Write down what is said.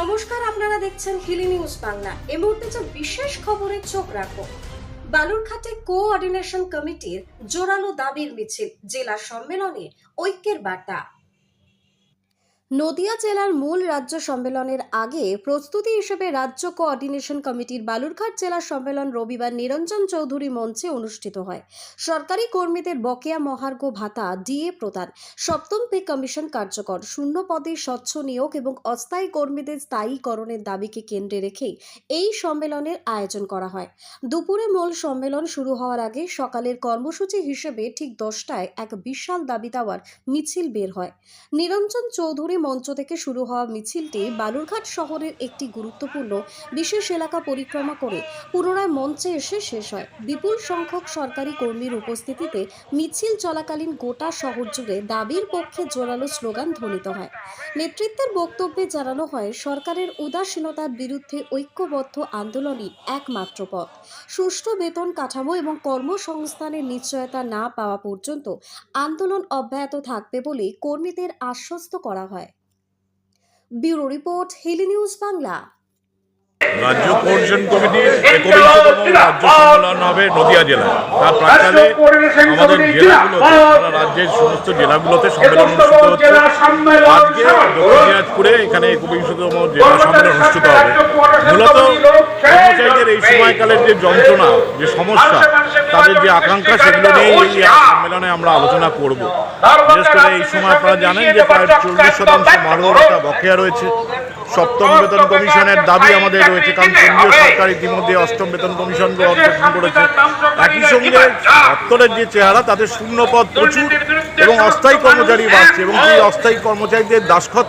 নমস্কার, আপনারা দেখছেন হিলি নিউজ বাংলা। এ মুহূর্তে যে বিশেষ খবরে চোখ রাখো, বালুরঘাটে কোঅর্ডিনেশন কমিটির জোরালো দাবির মিছিল, জেলা সম্মেলনে ঐক্যের বার্তা। নদিয়া জেলার মূল রাজ্য সম্মেলনের আগে প্রস্তুতি হিসেবে রাজ্য কোঅর্ডিনেশন কমিটির বালুরঘাট জেলা সম্মেলন রবিবার নিরঞ্জন চৌধুরী মঞ্চে অনুষ্ঠিত হয়। সরকারি কর্মীদের বকেয়া মহার্ঘ ভাতা ডিএ প্রদান, সপ্তম পে কমিশন কার্যকর, শূন্য পদে স্বচ্ছ নিয়োগ এবং অস্থায়ী কর্মীদের স্থায়ীকরণের দাবিকে কেন্দ্রে রেখেই এই সম্মেলনের আয়োজন করা হয়। দুপুরে মূল সম্মেলন শুরু হওয়ার আগে সকালের কর্মসূচি হিসেবে ঠিক দশটায় এক বিশাল দাবি দেওয়ার মিছিল বের হয়। নিরঞ্জন চৌধুরী মঞ্চ থেকে শুরু হওয়া মিছিলটি বালুরঘাট শহরের একটি গুরুত্বপূর্ণ বিশেষ এলাকা পরিক্রমা করে। পুনরায় মঞ্চে এসে শেষ হয়। বিপুল সংখ্যক সরকারি কর্মীর উপস্থিতিতে মিছিল চলাকালীন গোটা শহর জুড়ে দাবির পক্ষে জোরালো স্লোগান ধ্বনিত হয়। নেতৃত্বের বক্তব্যে জানানো হয়, সরকারের উদাসীনতার বিরুদ্ধে ঐক্যবদ্ধ আন্দোলনই একমাত্র পথ। সুষ্ঠু বেতন কাঠামো এবং কর্মসংস্থানের নিশ্চয়তা না পাওয়া পর্যন্ত আন্দোলন অব্যাহত থাকবে বলে কর্মীদের আশ্বস্ত করা হয়। Bureau report Hili news Bangla. রাজ্য কোর্ডিনেশন কমিটির একবিংশতম রাজ্য সম্মেলন হবে নদিয়া জেলায়। তার প্রাক্কালে আমাদের জেলাগুলোতে সারা রাজ্যের সমস্ত জেলাগুলোতে সম্মেলন অনুষ্ঠিত হচ্ছে। আজকে দক্ষিণ দিনাজপুরে এখানে একবিংশতম জেলা সম্মেলন অনুষ্ঠিত হবে। মূলত কর্মচারীদের এই সময়কালের যে যন্ত্রণা যে সমস্যা তাদের যে আকাঙ্ক্ষা সেগুলো নিয়ে এই সম্মেলনে আমরা আলোচনা করব। বিশেষ করে এই সময় আপনারা জানেন যে প্রায় চল্লিশ শতাংশ মারোটা বকেয়া রয়েছে। সপ্তম বেতন কমিশনের দাবি আমাদের রয়েছে কারণ কেন্দ্রীয় সরকার ইতিমধ্যে অষ্টম বেতন কমিশন অর্জন করেছে। একই সঙ্গে দপ্তরের যে চেহারা তাদের শূন্য পদ প্রচুর এবং অস্থায়ী কর্মচারী বাড়ছে এবং সেই অস্থায়ী কর্মচারীদের দাসখত